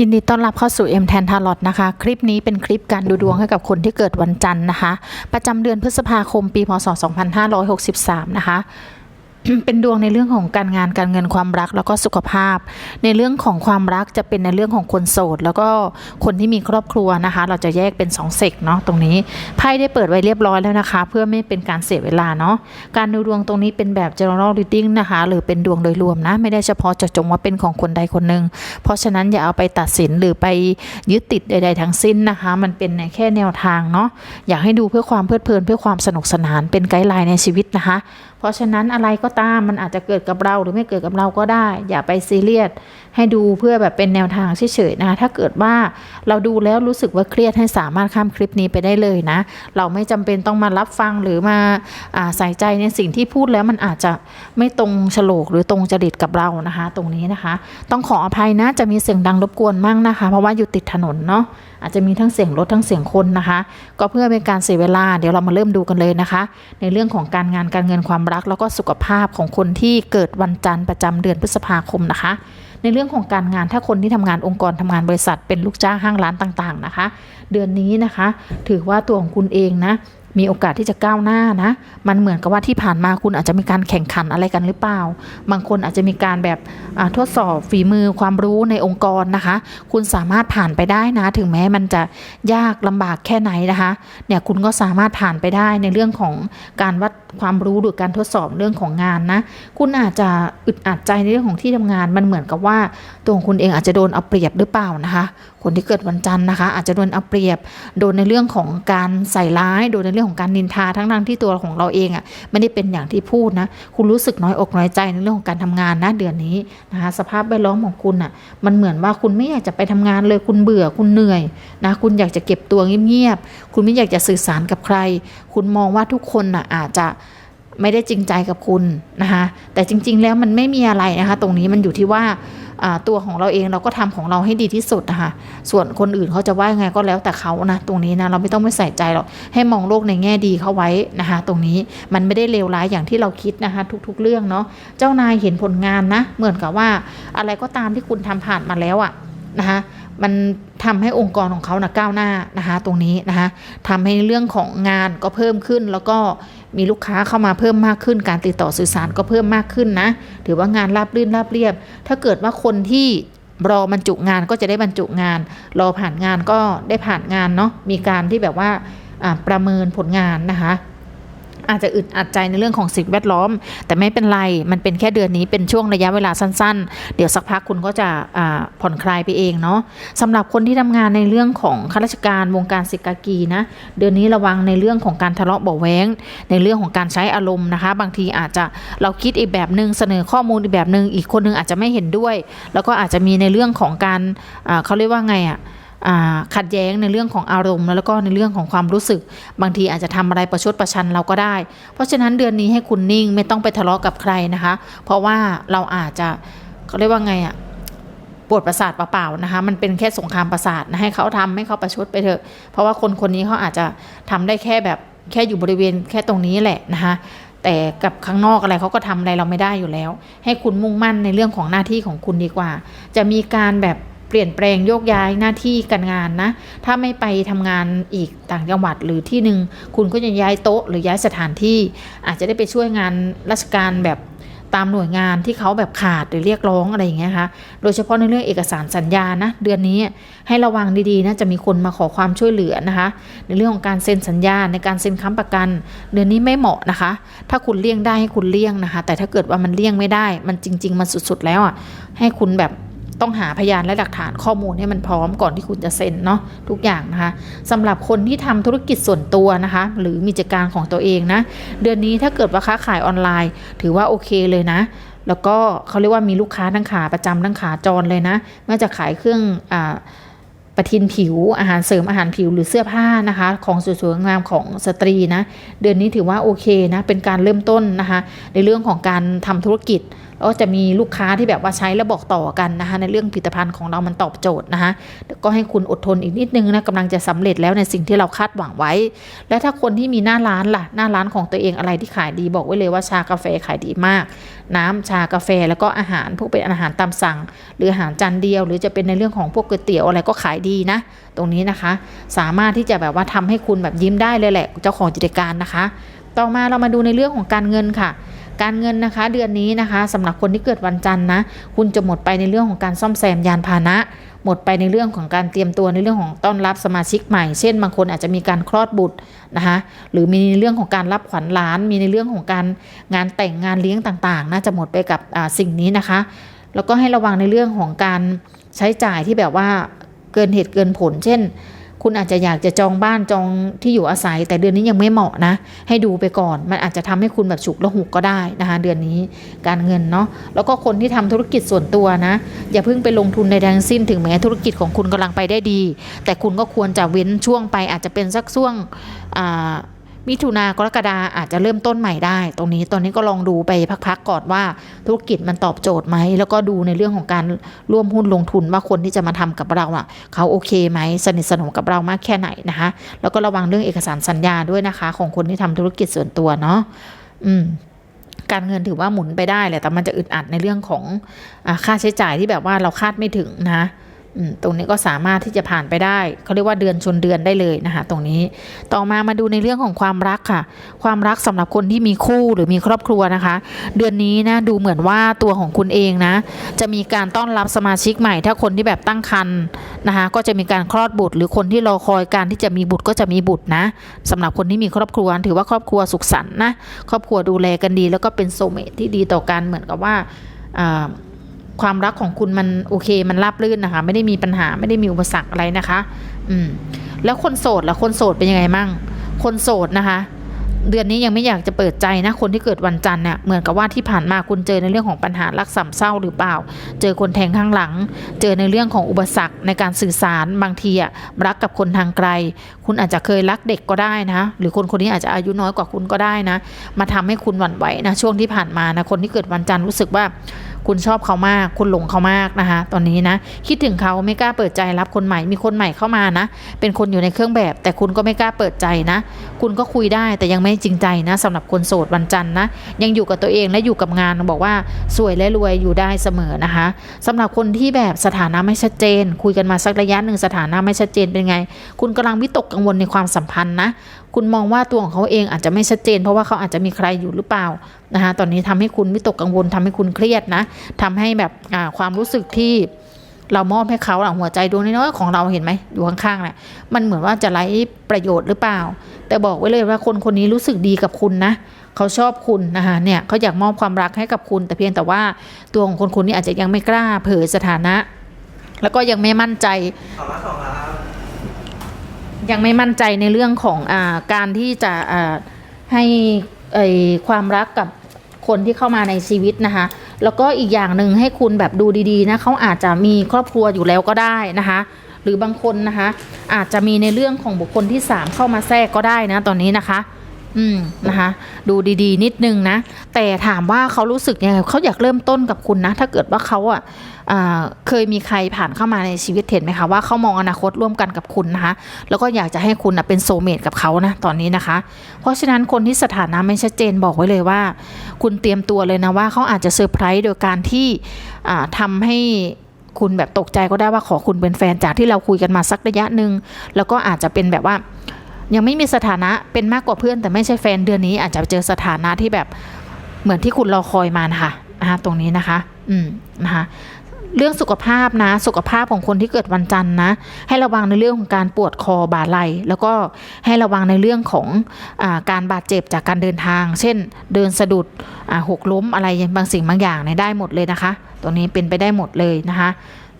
ยินดีต้อนรับเข้าสู่ M แทนทาร์ลอตนะคะ คลิปนี้เป็นคลิปการดูดวงให้กับคนที่เกิดวันจันทร์นะคะ ประจำเดือนพฤษภาคมปีพศ 2563 นะคะ เป็นดวงในเรื่องของการงานการเงินความรักแล้วก็สุขภาพ ในเรื่องของความรักจะเป็นในเรื่องของคนโสด แล้วก็คนที่มีครอบครัวนะคะ เราจะแยกเป็น2เซกเนาะตรงนี้ไพ่ได้เปิดไว้เรียบร้อยแล้วนะคะ เพื่อไม่เป็นการเสียเวลาเนาะการดูดวงตรงนี้เป็นแบบ general reading นะคะ หรือเป็นดวงโดยรวมนะ ไม่ได้เฉพาะเจาะจงว่าเป็นของคนใดคนหนึ่งเพราะฉะนั้นอย่าเอาไปตัดสินหรือไปยึดติดใด ๆ ทั้งสิ้นนะคะ มันเป็นแค่แนวทางเนาะอยากให้ดูเพื่อความเพลิดเพลินเพื่อความสนุกสนานเป็นไกด์ไลน์ในชีวิตนะคะ ราะฉะนั้นอะไรก็ตามมันอาจจะเกิดกับเราหรือไม่เกิดกับเราก็ได้ อย่าไปซีเรียสให้ดูเพื่อแบบเป็นแนวทางเฉยๆนะ ถ้าเกิดว่าเราดูแล้วรู้สึกว่าเครียดให้สามารถข้ามคลิปนี้ไปได้เลยนะ เราไม่จำเป็นต้องมารับฟังหรือมาอใส่ใจในสิ่งที่พูดแล้วมันอาจจะไม่ตรงโฉลกหรือตรงจริตกับเรานะคะ ตรงนี้นะคะ ต้องขออภัยนะจะมีเสียงดังรบกวนมั่งนะคะ เพราะว่าอยู่ติดถนนเนาะ อาจจะมีทั้งเสียงรถทั้งเสียงคนนะคะ ก็เพื่อเป็นการเสียเวลา เดี๋ยวเรามาเริ่มดูกันเลยนะคะ ในเรื่องของการงานการเงินความรัก แล้วก็สุขภาพของคนที่เกิดวันจันทร์ประจำเดือนพฤษภาคมนะคะ ในเรื่องของการงานถ้าคนที่ทำงานองค์กรทำงานบริษัทเป็นลูกจ้างห้างร้านต่างๆนะคะ เดือนนี้นะคะ ถือว่าตัวของคุณเองนะ มีโอกาสที่จะก้าวหน้านะ มันเหมือนกับว่าที่ผ่านมาคุณอาจจะมีการแข่งขันอะไรกันหรือเปล่า บางคนอาจจะมีการแบบทดสอบฝีมือความรู้ในองค์กรนะคะ คุณสามารถผ่านไปได้นะ ถึงแม้มันจะยากลำบากแค่ไหนนะคะ เนี่ยคุณก็สามารถผ่านไปได้ในเรื่องของการวัดความรู้หรือการทดสอบเรื่องของงานนะ คุณอาจจะอึดอัดใจในเรื่องของที่ทำงาน มันเหมือนกับว่าตัวของคุณเองอาจจะโดนเอาเปรียบหรือเปล่านะคะ คนที่เกิดวันจันทร์นะคะ อาจจะโดนเอาเปรียบ โดนในเรื่องของการใส่ร้าย โดนในเรื่องของการนินทาทั้งๆที่ตัวของเราเองอะ่ะไม่ได้เป็นอย่างที่พูดนะ คุณรู้สึกน้อยอกน้อยใจในเรื่องของการทำงานนะเดือนนี้นะคะสภาพแวดล้อมของคุณอะมันเหมือนว่าคุณไม่อยากจะไปทำงานเลยคุณเบื่อคุณเหนื่อยนะคุณอยากจะเก็บตัวเงียบๆคุณไม่อยากจะสื่อสารกับใคร คุณมองว่าทุกคนน่ะอาจจะ ไม่ได้จริงใจกับคุณนะคะแต่จริง ๆ แล้วมันไม่มีอะไรนะคะตรงนี้มันอยู่ที่ว่าตัวของเราเองเราก็ทำของเราให้ดีที่สุดนะคะส่วนคนอื่นเขาจะว่ายังไงก็แล้วแต่เขานะตรงนี้นะเราไม่ต้องไปใส่ใจหรอกให้มองโลกในแง่ดีเข้าไว้นะคะตรงนี้มันไม่ได้เลวร้ายอย่างที่เราคิดนะคะทุกๆเรื่องเนาะเจ้านายเห็นผลงานนะเหมือนกับว่าอะไรก็ตามที่คุณทำผ่านมาแล้วอะนะคะมันทำให้องค์กรของเขานะก้าวหน้านะคะตรงนี้นะคะทำให้เรื่องของงานก็เพิ่มขึ้นแล้วก็ มีลูกค้าเข้ามาเพิ่มมากขึ้น การติดต่อสื่อสารก็เพิ่มมากขึ้นนะ ถือว่างานราบรื่นราบเรียบ ถ้าเกิดว่าคนที่รอบรรจุงานก็จะได้บรรจุงาน รอผ่านงานก็ได้ผ่านงานเนาะมีการที่แบบว่าอ่าประเมินผลงานนะคะ อาจจะอึดอัดใจในเรื่องของสิ่งแวดล้อม แต่ไม่เป็นไร มันเป็นแค่เดือนนี้เป็นช่วงระยะเวลาสั้น ๆ เดี๋ยวสักพักคุณก็จะผ่อนคลายไปเองเนาะสำหรับคนที่ทำงานในเรื่องของข้าราชการวงการศิกากีนะ เดือนนี้ระวังในเรื่องของการทะเลาะเบาแว้งในเรื่องของการใช้อารมณ์นะคะ บางทีอาจจะเราคิดอีกแบบหนึ่งเสนอข้อมูลอีกแบบหนึ่งอีกคนนึงอาจจะไม่เห็นด้วย แล้วก็อาจจะมีในเรื่องของการเขาเรียกว่าไงอะอ่า ขัดแย้งในเรื่องของอารมณ์ แล้วก็ในเรื่องของความรู้สึก บางทีอาจจะทำอะไรประชดประชันเราก็ได้ เพราะฉะนั้นเดือนนี้ให้คุณนิ่งไม่ต้องไปทะเลาะกับใครนะคะ เพราะว่าเราอาจจะเขาเรียกว่าไงอะปวดประสาทเปล่าๆนะคะ มันเป็นแค่สงครามประสาทนะให้เขาทำให้เขาประชดไปเถอะ เพราะว่าคนคนนี้เขาอาจจะทำได้แค่แบบแค่อยู่บริเวณแค่ตรงนี้แหละนะคะแต่กับข้างนอกอะไรเขาก็ทำอะไรเราไม่ได้อยู่แล้ว ให้คุณมุ่งมั่นในเรื่องของหน้าที่ของคุณดีกว่า จะมีการแบบ เปลี่ยนแปลงโยกย้ายหน้าที่การงานนะ ถ้าไม่ไปทำงานอีกต่างจังหวัดหรือที่หนึ่งคุณก็จะย้ายโต๊ะหรือย้ายสถานที่ อาจจะได้ไปช่วยงานราชการแบบตามหน่วยงานที่เขาแบบขาดหรือเรียกร้องอะไรอย่างเงี้ยค่ะโดยเฉพาะในเรื่องเอกสารสัญญานะ เดือนนี้ให้ระวังดีๆนะจะมีคนมาขอความช่วยเหลือนะคะ ในเรื่องของการเซ็นสัญญาในการเซ็นค้ำประกัน เดือนนี้ไม่เหมาะนะคะ ถ้าคุณเลี่ยงได้ให้คุณเลี่ยงนะคะ แต่ถ้าเกิดว่ามันเลี่ยงไม่ได้ มันจริง ๆ มันสุดๆแล้วอะให้คุณแบบ ต้องหาพยานและหลักฐานข้อมูลให้มันพร้อมก่อนที่คุณจะเซ็นเนาะทุกอย่างนะคะสำหรับคนที่ทำธุรกิจส่วนตัวนะคะ หรือมีกิจการของตัวเองนะ เดือนนี้ถ้าเกิดว่าค้าขายออนไลน์ ถือว่าโอเคเลยนะ แล้วก็เขาเรียกว่ามีลูกค้าทั้งขาประจำทั้งขาจรเลยนะไม่ว่าจะขายเครื่องอ่าประทินผิวอาหารเสริมอาหารผิวหรือเสื้อผ้านะคะ ของสวยๆงามของสตรีนะ เดือนนี้ถือว่าโอเคนะ เป็นการเริ่มต้นนะคะ ในเรื่องของการทำธุรกิจแล้วก็จะมีลูกค้าที่แบบว่าใช้แล้วบอกต่อกันนะคะในเรื่องผลิตภัณฑ์ของเรามันตอบโจทย์นะคะก็ให้คุณอดทนอีกนิดนึงนะกำลังจะสำเร็จแล้วในสิ่งที่เราคาดหวังไว้ และถ้าคนที่มีหน้าร้านล่ะหน้าร้านของตัวเองอะไรที่ขายดีบอกไว้เลยว่าชากาแฟขายดีมาก น้ำชากาแฟแล้วก็อาหารพวกเป็นอาหารตามสั่ง หรืออาหารจานเดียว หรือจะเป็นในเรื่องของพวกก๋วยเตี๋ยวอะไรก็ขายดีนะ ตรงนี้นะคะ สามารถที่จะแบบว่าทำให้คุณแบบยิ้มได้เลยแหละเจ้าของกิจการนะคะ ต่อมาเรามาดูในเรื่องของการเงินค่ะ การเงินนะคะเดือนนี้นะคะสำหรับคนที่เกิดวันจันทร์นะคุณจะหมดไปในเรื่องของการซ่อมแซมยานพาหนะ หมดไปในเรื่องของการเตรียมตัวในเรื่องของต้อนรับสมาชิกใหม่ เช่น บางคนอาจจะมีการคลอดบุตรนะคะหรือมีในเรื่องของการรับขวัญหลาน มีในเรื่องของการงานแต่งงานเลี้ยงต่างๆน่าจะหมดไปกับสิ่งนี้นะคะ แล้วก็ให้ระวังในเรื่องของการใช้จ่ายที่แบบว่าเกินเหตุเกินผล เช่น คุณอาจจะอยากจะจองบ้านจองที่อยู่อาศัย แต่เดือนนี้ยังไม่เหมาะนะ ให้ดูไปก่อน มันอาจจะทำให้คุณแบบฉุกละหุกก็ได้นะคะเดือนนี้การเงินเนาะแล้วก็คนที่ทำธุรกิจส่วนตัวนะ อย่าเพิ่งไปลงทุนในแดงสิ้นถึงแม้ธุรกิจของคุณกำลังไปได้ดี แต่คุณก็ควรจะเว้นช่วงไปอาจจะเป็นสักช่วงอ่า มิถุนากรกฎาอาจจะเริ่มต้นใหม่ได้ ตรงนี้ตอนนี้ก็ลองดูไปพักๆก่อนว่าธุรกิจมันตอบโจทย์ไหม แล้วก็ดูในเรื่องของการร่วมหุ้นลงทุนว่าคนที่จะมาทำกับเราอะเขาโอเคไหมสนิทสนมกับเรามากแค่ไหนนะคะ แล้วก็ระวังเรื่องเอกสารสัญญาด้วยนะคะ ของคนที่ทำธุรกิจส่วนตัวเนาะอืมการเงินถือว่าหมุนไปได้แหละแต่มันจะอึดอัดในเรื่องของอค่าใช้จ่ายที่แบบว่าเราคาดไม่ถึงนะ ตรงนี้ก็สามารถที่จะผ่านไปได้เขาเรียกว่าเดือนชนเดือนได้เลยนะคะตรงนี้ต่อมามาดูในเรื่องของความรักค่ะ ความรักสำหรับคนที่มีคู่หรือมีครอบครัวนะคะ เดือนนี้นะดูเหมือนว่าตัวของคุณเองนะจะมีการต้อนรับสมาชิกใหม่ ถ้าคนที่แบบตั้งครรภ์นะคะก็จะมีการคลอดบุตร หรือคนที่รอคอยการที่จะมีบุตรก็จะมีบุตรนะสำหรับคนที่มีครอบครัวถือว่าครอบครัวสุขสันต์นะครอบครัวดูแลกันดี แล้วก็เป็นโซเมตที่ดีต่อกันเหมือนกับว่า ความรักของคุณมันโอเคมันราบรื่นนะคะ ไม่ได้มีปัญหาไม่ได้มีอุปสรรคอะไรนะคะ อืมแล้วคนโสดล่ะคนโสดเป็นยังไงมั่ง คนโสดนะคะ เดือนนี้ยังไม่อยากจะเปิดใจนะคนที่เกิดวันจันทร์เนี่ยเหมือนกับว่าที่ผ่านมาคุณเจอในเรื่องของปัญหารักสามเศร้าหรือเปล่า เจอคนแทงข้างหลัง เจอในเรื่องของอุปสรรคในการสื่อสารบางทีอะรักกับคนทางไกล คุณอาจจะเคยรักเด็กก็ได้นะ หรือคนคนนี้อาจจะอายุน้อยกว่าคุณก็ได้นะ มาทำให้คุณหวั่นไหวนะช่วงที่ผ่านมานะคนที่เกิดวันจันทร์รู้สึกว่า คุณชอบเขามาก คุณหลงเขามากนะคะ ตอนนี้นะ คิดถึงเขาไม่กล้าเปิดใจรับคนใหม่ มีคนใหม่เข้ามานะ เป็นคนอยู่ในเครื่องแบบ แต่คุณก็ไม่กล้าเปิดใจนะ คุณก็คุยได้แต่ยังไม่จริงใจนะสำหรับคนโสดวันจันทร์นะ ยังอยู่กับตัวเองและอยู่กับงานบอกว่าสวยและรวยอยู่ได้เสมอนะคะสำหรับคนที่แบบสถานะไม่ชัดเจน คุยกันมาสักระยะหนึ่งสถานะไม่ชัดเจนเป็นไง คุณกำลังวิตกกังวลในความสัมพันธ์นะ คุณมองว่าตัวของเขาเองอาจจะไม่ชัดเจน เพราะว่าเขาอาจจะมีใครอยู่หรือเปล่านะคะตอนนี้ทำให้คุณวิตกกังวลทำให้คุณเครียดนะทำให้แบบความรู้สึกที่เรามอบให้เขาหลังหัวใจดวงน้อยๆของเราเห็นไหมอยู่ข้างๆแหละมันเหมือนว่าจะไร้ประโยชน์หรือเปล่า แต่บอกไว้เลยว่าคนคนนี้รู้สึกดีกับคุณนะเขาชอบคุณนะคะเนี่ยเขาอยากมอบความรักให้กับคุณ แต่เพียงแต่ว่าตัวของคนคนนี้อาจจะยังไม่กล้าเผยสถานะ แล้วก็ยังไม่มั่นใจ สองละสองละ ยังไม่มั่นใจในเรื่องของอการที่จะให้ความรักกับคนที่เข้ามาในชีวิตนะคะ แล้วก็อีกอย่างหนึ่งให้คุณแบบดูดีๆนะเขาอาจจะมีครอบครัวอยู่แล้วก็ได้นะคะ หรือบางคนนะคะ อาจจะมีในเรื่องของบุคคลที่สามเข้ามาแทรกก็ได้นะตอนนี้นะคะ อืมนะคะดูดีๆ นิดนึงนะ แต่ถามว่าเขารู้สึกยังไงเขาอยากเริ่มต้นกับคุณนะ ถ้าเกิดว่าเขาอะอ่าเคยมีใครผ่านเข้ามาในชีวิตเห็นไหมคะว่าเขามองอนาคตร่วมกันกับคุณนะคะ แล้วก็อยากจะให้คุณนะเป็นโซเมตกับเขานะตอนนี้นะคะ เพราะฉะนั้นคนที่สถานะไม่ชัดเจนบอกไว้เลยว่า คุณเตรียมตัวเลยนะว่าเขาอาจจะเซอร์ไพรส์โดยการที่อ่าทำให้คุณแบบตกใจก็ได้ว่าขอคุณเป็นแฟนจากที่เราคุยกันมาสักระยะหนึ่งแล้วก็อาจจะเป็นแบบว่า ยังไม่มีสถานะเป็นมากกว่าเพื่อน แต่ไม่ใช่แฟนเดือนนี้อาจจะเจอสถานะที่แบบเหมือนที่คุณรอคอยมานะคะนะคะตรงนี้นะคะ อืมนะคะเรื่องสุขภาพนะ สุขภาพของคนที่เกิดวันจันทร์นะ ให้ระวังในเรื่องของการปวดคอบ่าไหล่แล้วก็ให้ระวังในเรื่องของอาการบาดเจ็บจากการเดินทาง เช่น เดินสะดุดหกล้มอะไรบางสิ่งบางอย่างเนี่ยได้หมดเลยนะคะ ตรงนี้เป็นไปได้หมดเลยนะคะ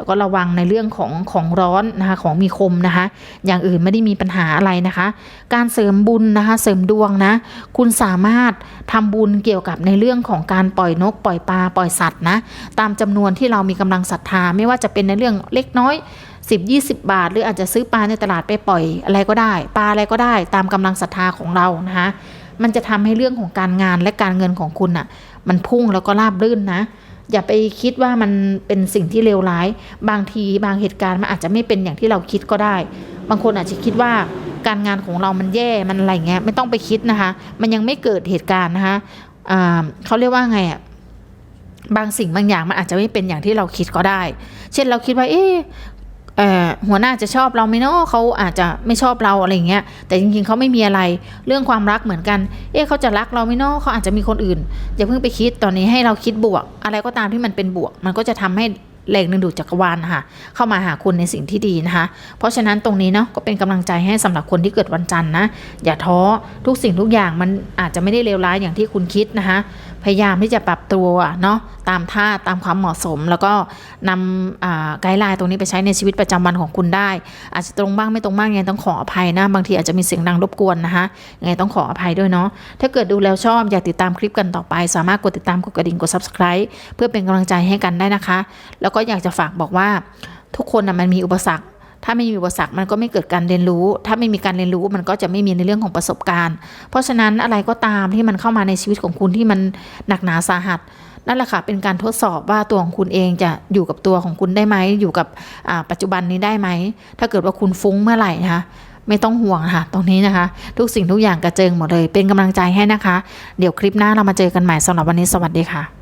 แล้วก็ระวังในเรื่องของของร้อนนะคะของมีคมนะคะ อย่างอื่นไม่ได้มีปัญหาอะไรนะคะ การเสริมบุญนะคะเสริมดวงนะ คุณสามารถทำบุญเกี่ยวกับในเรื่องของการปล่อยนก ปล่อยปลาปล่อยสัตว์นะตามจำนวนที่เรามีกำลังศรัทธา ไม่ว่าจะเป็นในเรื่องเล็กน้อย10 20 บาท หรืออาจจะซื้อปลาในตลาดไปปล่อยอะไรก็ได้ ปลาอะไรก็ได้ ตามกำลังศรัทธาของเรานะคะมันจะทำให้เรื่องของการงานและการเงินของคุณอะ มันพุ่งแล้วก็ราบรื่นนะ อย่าไปคิดว่ามันเป็นสิ่งที่เลวร้าย บางทีบางเหตุการณ์มันอาจจะไม่เป็นอย่างที่เราคิดก็ได้ บางคนอาจจะคิดว่าการงานของเรามันแย่มันอะไรเงี้ยไม่ต้องไปคิดนะคะ มันยังไม่เกิดเหตุการณ์นะคะเขาเรียกว่าไงอะบางสิ่งบางอย่างมันอาจจะไม่เป็นอย่างที่เราคิดก็ได้ เช่นเราคิดว่า เอ๊ะ หัวหน้าจะชอบเราไหมเนาะเขาอาจจะไม่ชอบเราอะไรเงี้ย แต่จริงๆเขาไม่มีอะไรเรื่องความรักเหมือนกัน เอ๊ะเขาจะรักเราไหมเนาะเขาอาจจะมีคนอื่น อย่าเพิ่งไปคิดตอนนี้ให้เราคิดบวก อะไรก็ตามที่มันเป็นบวก มันก็จะทำให้แรงดึงดูดจักรวาลนะคะเข้ามาหาคุณในสิ่งที่ดีนะคะ เพราะฉะนั้นตรงนี้เนาะก็เป็นกำลังใจให้สำหรับคนที่เกิดวันจันทร์นะอย่าท้อทุกสิ่งทุกอย่างมันอาจจะไม่ได้เลวร้ายอย่างที่คุณคิดนะคะ พยายามที่จะปรับตัวเนาะตามท่าตามความเหมาะสม แล้วก็นำไกด์ไลน์ตรงนี้ไปใช้ในชีวิตประจำวันของคุณได้ อาจจะตรงบ้างไม่ตรงบ้างยังไงต้องขออภัยนะ บางทีอาจจะมีเสียงดังรบกวนนะคะยังไงต้องขออภัยด้วยเนาะถ้าเกิดดูแล้วชอบอยากติดตามคลิปกันต่อไป สามารถกดติดตามกดกระดิ่งกด subscribe เพื่อเป็นกำลังใจให้กันได้นะคะ แล้วก็อยากจะฝากบอกว่าทุกคนนะมันมีอุปสรรค ถ้าไม่มีอุปสรรคมันก็ไม่เกิดการเรียนรู้ ถ้าไม่มีการเรียนรู้มันก็จะไม่มีในเรื่องของประสบการณ์ เพราะฉะนั้นอะไรก็ตามที่มันเข้ามาในชีวิตของคุณที่มันหนักหนาสาหัสนั่นแหละค่ะเป็นการทดสอบว่าตัวของคุณเองจะอยู่กับตัวของคุณได้ไหมอยู่กับปัจจุบันนี้ได้ไหม ถ้าเกิดว่าคุณฟุ้งเมื่อไหร่นะคะไม่ต้องห่วงค่ะ ตรงนี้นะคะ ทุกสิ่งทุกอย่างกระเจิงหมดเลย เป็นกำลังใจให้นะคะ เดี๋ยวคลิปหน้าเรามาเจอกันใหม่สำหรับวันนี้สวัสดีค่ะ